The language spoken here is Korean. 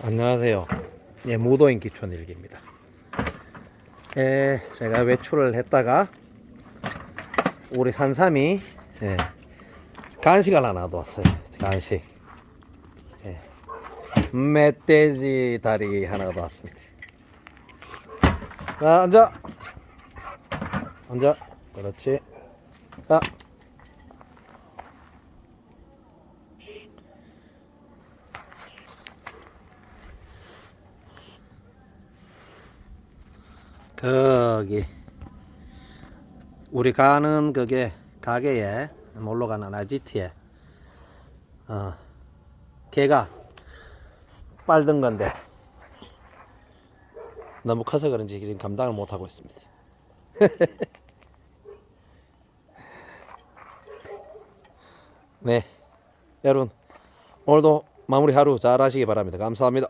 안녕하세요. 예, 무도인 기촌 일기입니다. 예, 제가 외출을 했다가 우리 산삼이 예, 간식을 하나 놨어요. 간식. 예, 멧돼지 다리 하나 놨습니다. 자, 앉아. 앉아. 그렇지. 자. 거기 우리 가는 그게 가게에 놀러 가는 아지트에 어 개가 빨던 건데 너무 커서 그런지 지금 감당을 못 하고 있습니다. 네, 여러분 오늘도 마무리 하루 잘 하시기 바랍니다. 감사합니다.